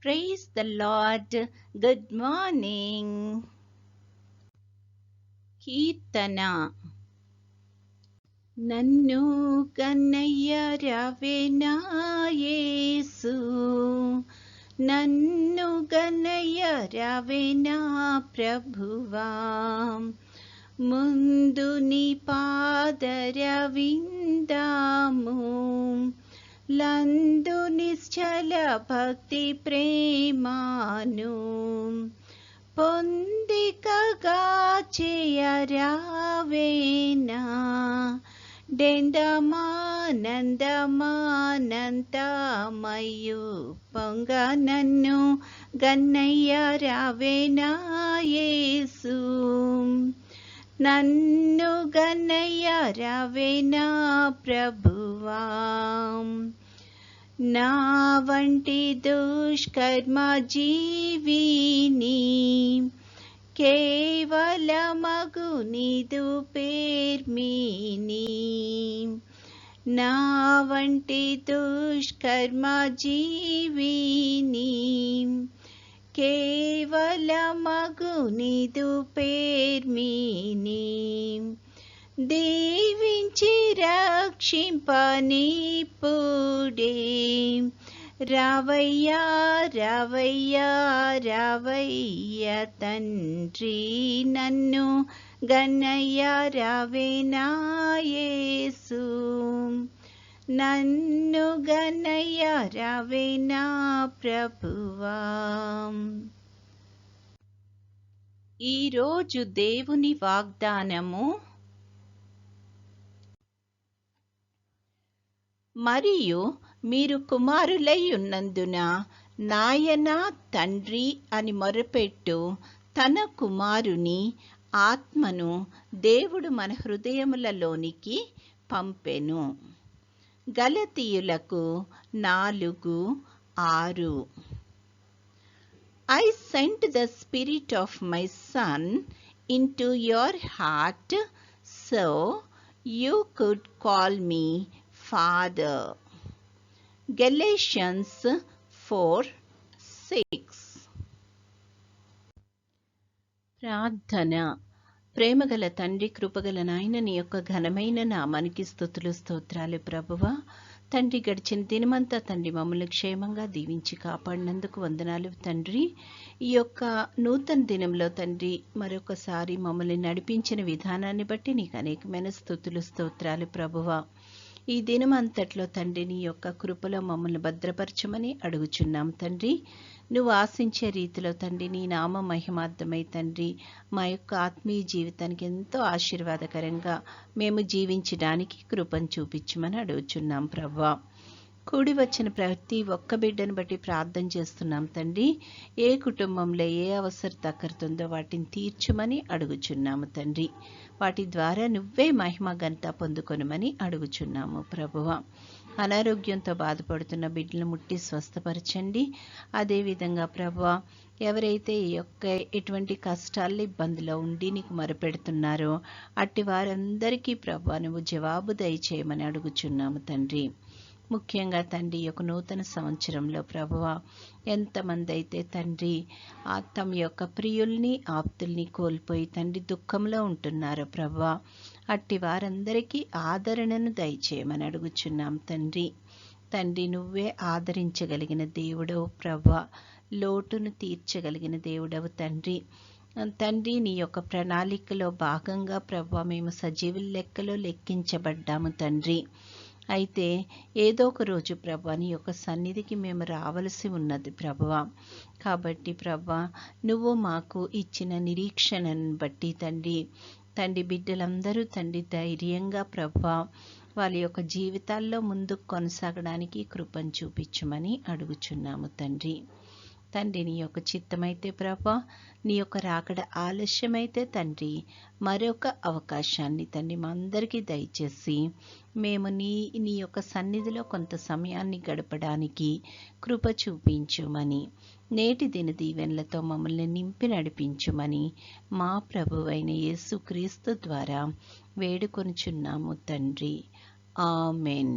Praise the Lord. Good morning. Kirtana Nannu kannaya ravena Yesu Nannu kannaya ravena Prabhuvam Munduni padaravindamu లందు నిశ్చల భక్తి ప్రేమాను పొందికగా చేయరావేనా డెందమానందమానంతమయు పొంగ నన్ను గన్నయ్య రావేనా యేసు నన్ను గన్నయ్య రావేనా ప్రభువా నా వంటి దుష్కర్మ జీవిని కేవలమగు నీదు పేర్మిని నా వంటి దుష్కర్మ జీవిని కేవలమగు నీదు పేర్మిని నుంచి రక్షింపనిప్పుడే రావయ్యా రావయ్యా రావయ్య తండ్రి నన్ను గన్నయ్య రావేనాయేసు నన్ను గన్నయ్య రావేనా ప్రభువా. ఈరోజు దేవుని వాగ్దానము మరియు మీరు కుమారులై ఉన్నందున నాయన తండ్రి అని మొరపెట్టు తన కుమారుని ఆత్మను దేవుడు మన హృదయములలోనికి పంపెను. గలతీయులకు నాలుగు ఆరు. I sent the spirit of my son into your heart so you could call me Father. Galatians 4 6 ప్రార్థన. ప్రేమగల తండ్రి కృపగల నాయన నీ యొక్క ఘనమైన నామానికి స్థుతులు స్తోత్రాలు ప్రభువ. తండ్రి గడిచిన దినమంతా తండ్రి మమ్మల్ని క్షేమంగా దీవించి కాపాడినందుకు వందనాలు తండ్రి. ఈ యొక్క నూతన దినంలో తండ్రి మరొకసారి మమ్మల్ని నడిపించిన విధానాన్ని బట్టి నీకు అనేకమైన స్థుతులు స్తోత్రాలు ప్రభువ. ఈ దినం అంతట్లో తండ్రి నీ యొక్క కృపలో మమ్మల్ని భద్రపరచమని అడుగుచున్నాం తండ్రి. నువ్వు ఆశించే రీతిలో తండ్రి నీ నామ మహిమార్థమై తండ్రి మా యొక్క ఆత్మీయ జీవితానికి ఎంతో ఆశీర్వాదకరంగా మేము జీవించడానికి కృపను చూపించమని అడుగుచున్నాం ప్రభా కూడి వచ్చిన ప్రతి ఒక్క బిడ్డను బట్టి ప్రార్థన చేస్తున్నాం తండ్రి. ఏ కుటుంబంలో ఏ అవసరం తక్కరుతుందో వాటిని తీర్చమని అడుగుచున్నాము తండ్రి. వాటి ద్వారా నువ్వే మహిమ ఘనత పొందుకొనమని అడుగుచున్నాము ప్రభువ. అనారోగ్యంతో బాధపడుతున్న బిడ్డలను ముట్టి స్వస్థపరచండి. అదేవిధంగా ప్రభువ ఎవరైతే ఈ యొక్క ఎటువంటి కష్టాలు ఇబ్బందిలో ఉండి నీకు మొరపెడుతున్నారో అట్టి వారందరికీ ప్రభు నువ్వు జవాబు దయచేయమని అడుగుచున్నాము తండ్రి. ముఖ్యంగా తండ్రి యొక్క నూతన సంవత్సరంలో ప్రభువ ఎంతమంది అయితే తండ్రి ఆ తమ యొక్క ప్రియుల్ని ఆప్తుల్ని కోల్పోయి తండ్రి దుఃఖంలో ఉంటున్నారో ప్రభువ అట్టి వారందరికీ ఆదరణను దయచేయమని అడుగుచున్నాం తండ్రి. తండ్రి నువ్వే ఆదరించగలిగిన దేవుడవు ప్రభ లోటును తీర్చగలిగిన దేవుడవు తండ్రి. తండ్రి నీ యొక్క ప్రణాళికలో భాగంగా ప్రభ మేము సజీవుల లెక్కలో లెక్కించబడ్డాము తండ్రి. అయితే ఏదో ఒక రోజు ప్రభా నీ యొక్క సన్నిధికి మేము రావలసి ఉన్నది ప్రభువ కాబట్టి ప్రభా నువ్వు మాకు ఇచ్చిన నిరీక్షణను బట్టి తండ్రి తండ్రి బిడ్డలందరూ తండ్రి ధైర్యంగా ప్రభా వాళ్ళ యొక్క జీవితాల్లో ముందుకు కొనసాగడానికి కృపను చూపించమని అడుగుచున్నాము తండ్రి. తండ్రి నీ యొక్క చిత్తమైతే ప్రభా నీ యొక్క రాకడ ఆలస్యమైతే తండ్రి మరొక అవకాశాన్ని తండ్రి మా అందరికీ దయచేసి మేము నీ నీ యొక్క సన్నిధిలో కొంత సమయాన్ని గడపడానికి కృప చూపించుమని నేటి దిన దీవెనలతో మమ్మల్ని నింపి నడిపించుమని మా ప్రభువైన యేసుక్రీస్తు ద్వారా వేడుకొనుచున్నాము తండ్రి. ఆమెన్.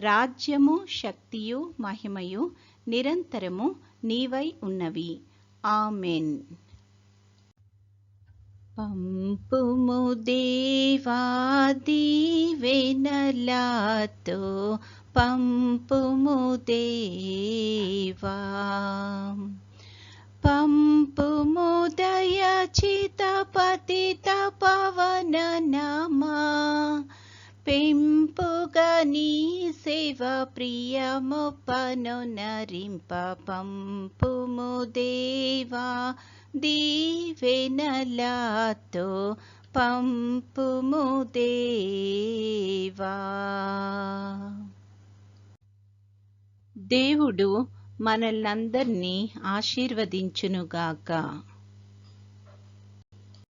రాజ్యము శక్తియు మహిమయు నిరంతరము నీవై ఉన్నవి. ఆమెన్. పంపుము దేవాదీవెనలాతో పంపుము దేవా. పంపుము దయచిత పతిత పవన నమా పెంపుగనీ సేవ ప్రియముపను నరింప పంపుము దేవా దీవెనలాతో పంపుము దేవా. దేవుడు మనల్నందరినీ ఆశీర్వదించునుగాక.